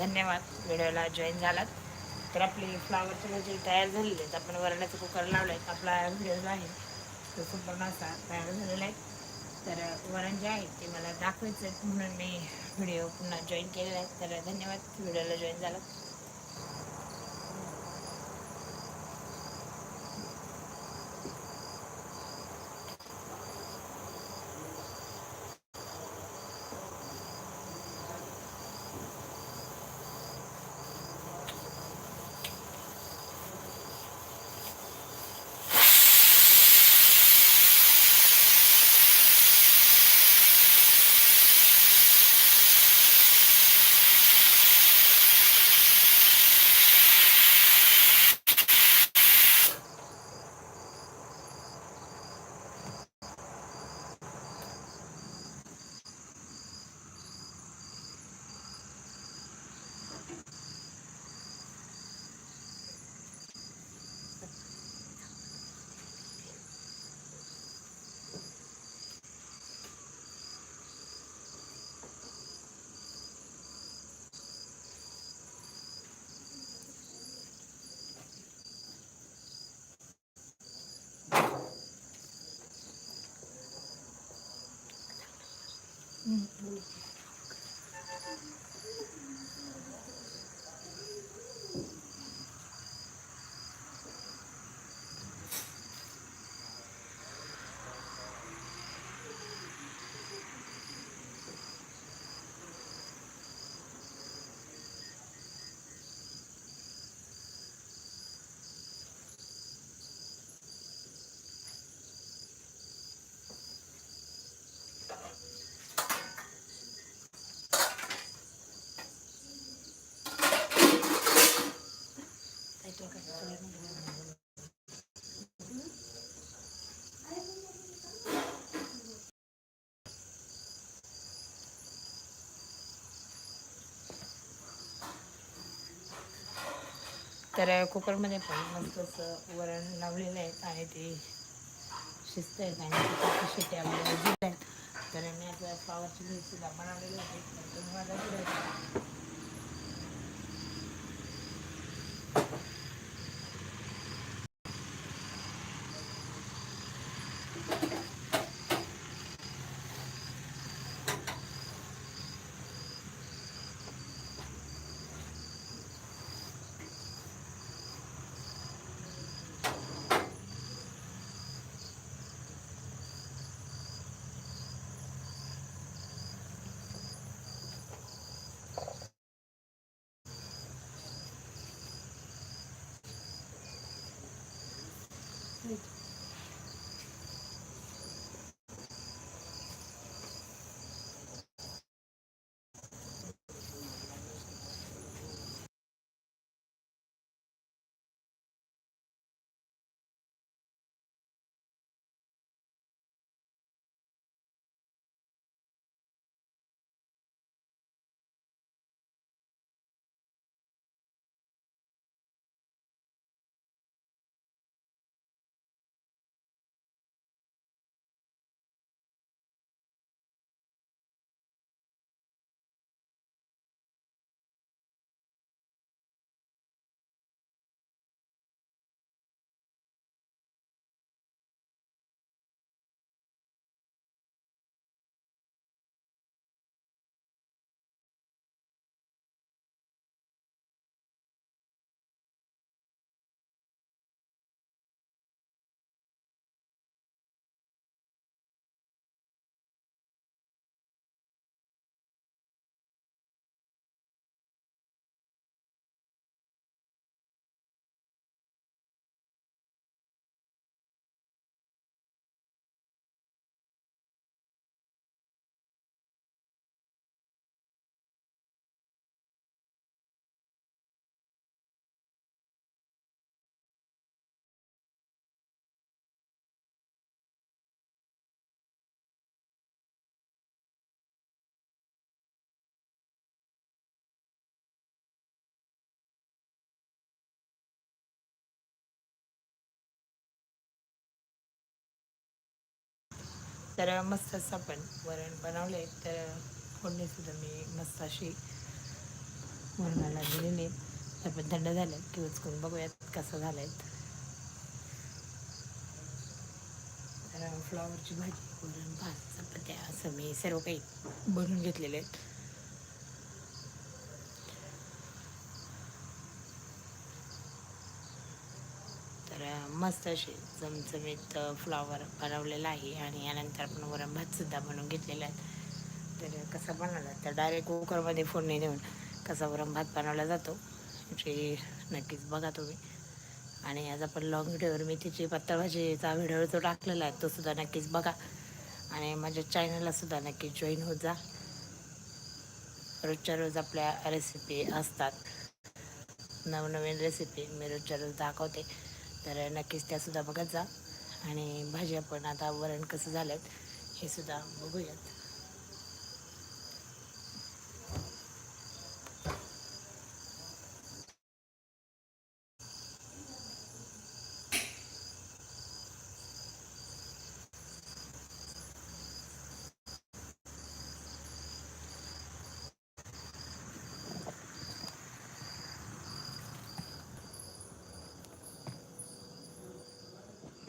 धन्यवाद. व्हिडिओला जॉईन झालात. तर आपली फ्लावरची भाजी तयार झालेली आहेत. आपण वरणाचं कुकर लावलं आहे आपला व्हिडिओ जो आहे तो संपूर्ण असा तयार झालेला आहे. तर वरण जे आहे ते मला दाखवायचं आहे म्हणून मी व्हिडिओ पुन्हा जॉईन केलेला आहे. तर धन्यवाद. व्हिडिओला जॉईन झालात. Hmm. तर कुकरमध्ये पण मस्त असं वरण लावलेलं आहे. आणि ते शिजत आहेत आणि तिथे शिट्ट्या आहेत तर मी आता फ्लावरची भाजी सुद्धा बनवलेली आहे. तर मस्त असं आपण वरण बनवले. तर फोडणीसुद्धा मी मस्त अशी वरणाला दिलेली आहेत आपण थंड झालं की उचकून बघूयात कसं झालं आहे तर फ्लॉवरची भाजी वरण भात चपात्या असं मी सर्व काही बनवून घेतलेले आहेत तर मस्त असे चमचमीत फ्लॉवर बनवलेला आहे आणि यानंतर आपण वरण भातसुद्धा बनवून घेतलेला आहे तर कसा बनवला? तर डायरेक्ट कुकरमध्ये फोडणी देऊन कसा वरण भात बनवला जातो जे नक्कीच बघा तुम्ही. आणि आज आपण लॉंग व्हिडिओवर मी तिची भाजीचा व्हिडिओ जो टाकलेला आहे तो सुद्धा नक्कीच बघा. आणि माझ्या चॅनलला सुद्धा नक्कीच जॉईन होत जा. रोजच्या रोज आपल्या रेसिपी असतात. नवनवीन रेसिपी मी रोजच्या रोज दाखवते. तर नक्कीच त्यासुद्धा बघत जा. आणि भाज्या पण आता वरण कसं झालं हे सुद्धा बघूयात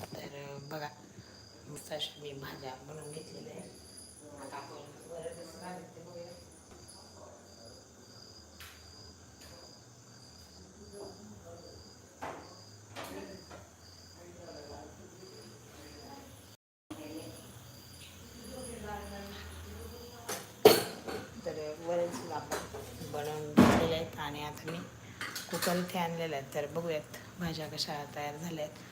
तर बघा मस्त मी भाज्या बनवून घेतलेल्या आहेत आता आपण वरण कसं झालं ते बघूया. तर वरण सुद्धा बनवून घेतलेले आहेत आणि आता मी कुकर इथे आणलेलं आहे. तर बघूयात भाज्या कशा तयार झाल्या आहेत.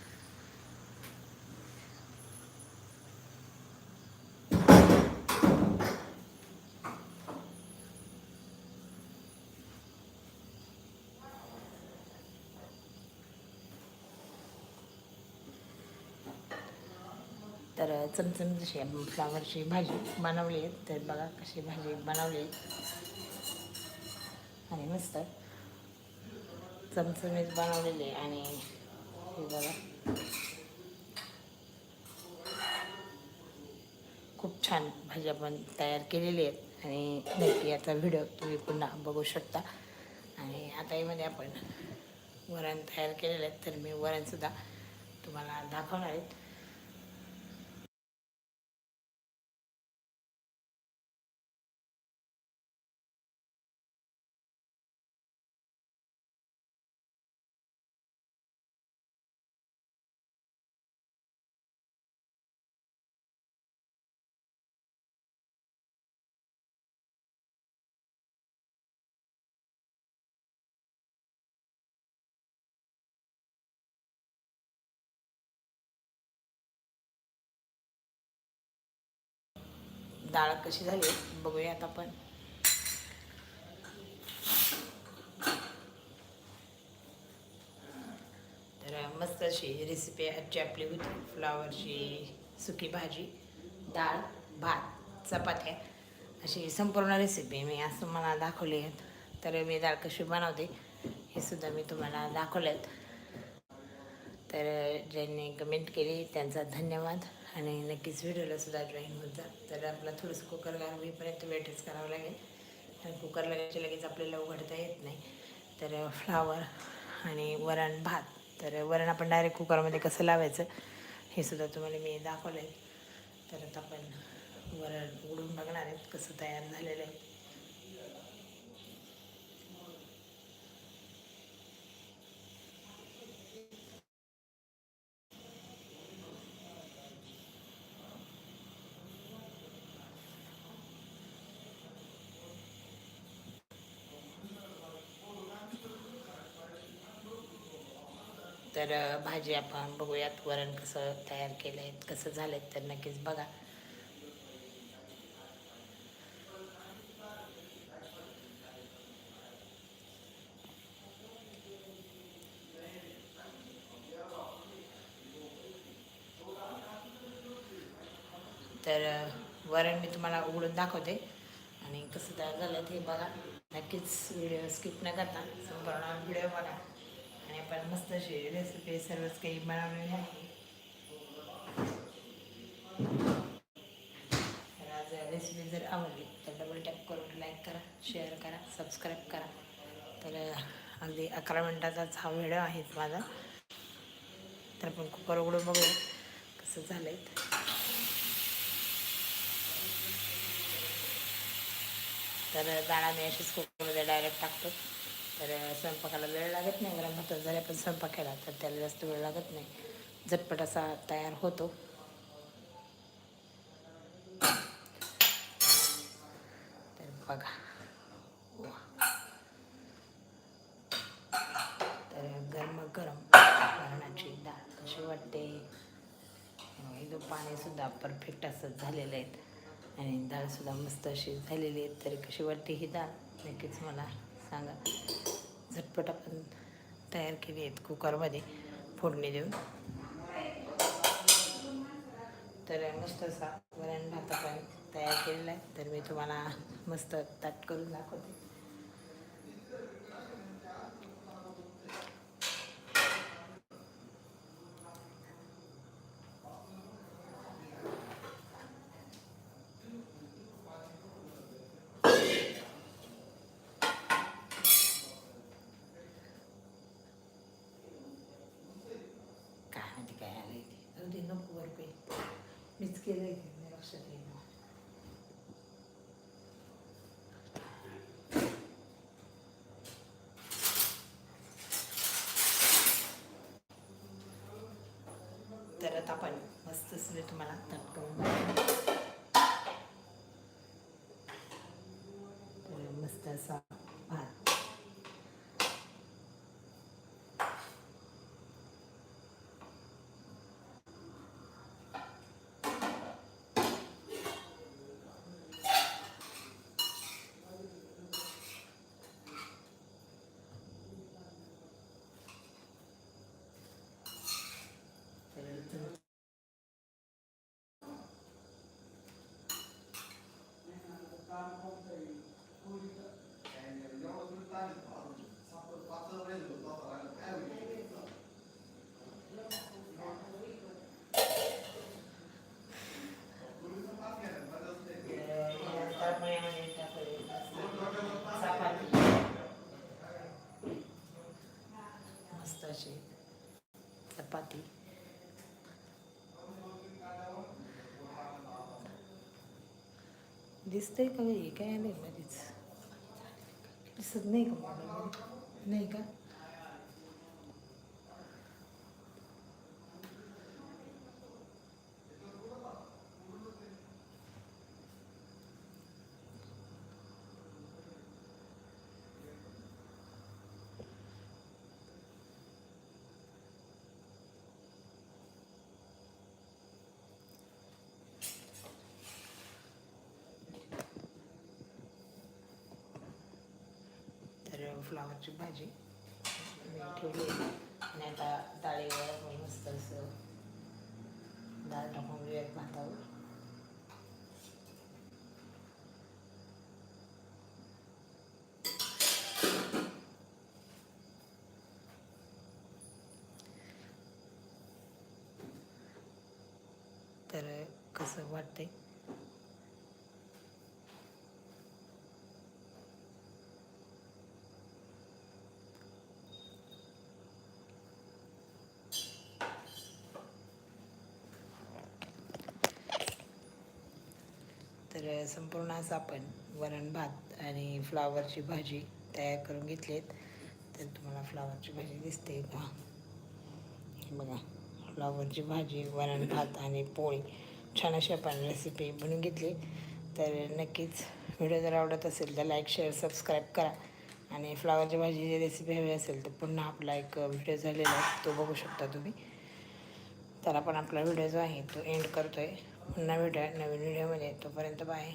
तर चमचम जशी फ्लावरची भाजी बनवली आहे. तर बघा कशी भाजी बनवली आणि मस्त चमचमीत बनवलेली आहे. आणि हे बघा. खूप छान भाजी आपण तयार केलेली आहेत आणि नक्की याचा व्हिडिओ तुम्ही पुन्हा बघू शकता. आणि आता यामध्ये आपण वरण तयार केलेलं आहेत तर मी वरणसुद्धा तुम्हाला दाखवणार आहेत डाळ कशी झाली बघूयात आपण. तर मस्त अशी रेसिपी आजची आपली होती. फ्लावरची सुकी भाजी डाळ भात चपात्या. अशी संपूर्ण रेसिपी मी असं मला दाखवली आहेत. तर मी डाळ कशी बनवते हे सुद्धा मी तुम्हाला दाखवले आहेत तर ज्यांनी कमेंट केली त्यांचा धन्यवाद. आणि नक्कीच व्हिडिओला सुद्धा जॉईन होत जा. तर आपला थोडंसं कुकर गार होईपर्यंत वेटच करावं लागेल. कारण कुकर लगायच्या लगेच आपल्याला उघडता येत नाही. तर फ्लावर आणि वरण भात. तर वरण आपण डायरेक्ट कुकरमध्ये कसं लावायचं हे सुद्धा तुम्हाला मी दाखवलं आहे तर आता आपण वरण उघडून बघणार आहेत कसं तयार झालेलं आहे. तर भाजी आपण बघूयात वरण कसं तयार केलं आहे कसं झालं आहे तर नक्कीच बघा. तर वरण मी तुम्हाला उघडून दाखवते. आणि कसं तयार झालं ते बघा. नक्कीच व्हिडिओ स्किप न करता संपूर्ण व्हिडिओ बघा. आणि आपण मस्त अशी रेसिपी सर्वच काही बनवलेली आहे. तर आज रेसिपी जर आवडली तर डबल टॅप करून लाईक करा शेअर करा सबस्क्राईब करा. तर अगदी अकरा मिनटाचाच हा व्हिडिओ आहे माझा. तर आपण कुकर उघडून बघूया कसं झालं आहे तर डाळ आम्ही अशीच कुकरमध्ये डायरेक्ट टाकतो. तर स्वयंपाकाला वेळ लागत नाही. गरम होतं जरी आपण स्वयंपाक केला तर त्याला जास्त वेळ लागत नाही. झटपट असा तयार होतो. तर बघा. तर गरम गरम वरणाची डाळ कशी वाटते? एकदम पाणीसुद्धा परफेक्ट असं झालेलं आहेत आणि डाळसुद्धा मस्त अशी झालेली आहे. तरी कशी वाटते ही डाळ? नक्कीच मला सांगा. झटपट आपण तयार केली आहेत कुकरमध्ये फोडणी देऊन. तर मस्त असा वरण भात आपण तयार केलेला आहे. तर मी तुम्हाला मस्त ताट करून दाखवते काय माहिती काय आलं ते जाऊ दे मीच केलं आहे नाही लक्षात तर आता आपण मस्त सगळे तुम्हाला तटकवून तर मस्त असा भात तर तुम्ही मस्त अशी चपाती. दिसतंय का हे? काय आलंय मध्येच दिसत नाही का नाही का? फ्लावरची भाजी. मी ठेवली आणि आता डाळीवर आपण मस्त असं डाळ टाकून घेऊयात भातावर. तर कसं वाटतंय? तर संपूर्ण असं आपण वरण भात आणि फ्लावरची भाजी तयार करून घेतली आहेत तर तुम्हाला फ्लावरची भाजी दिसते का? बघा फ्लावरची भाजी वरण भात आणि पोळी. छान अशी आपण रेसिपी बनवून घेतली. तर नक्कीच व्हिडिओ जर आवडत असेल तर लाईक शेअर सबस्क्राईब करा. आणि फ्लावरची भाजीची रेसिपी हवी असेल तर पुन्हा आपला एक व्हिडिओ झालेला आहे तो बघू शकता तुम्ही. तर आपण आपला व्हिडिओ जो आहे तो एंड करतो आहे पुन्हा भेटूया नवीन व्हिडिओमध्ये. तोपर्यंत बाय.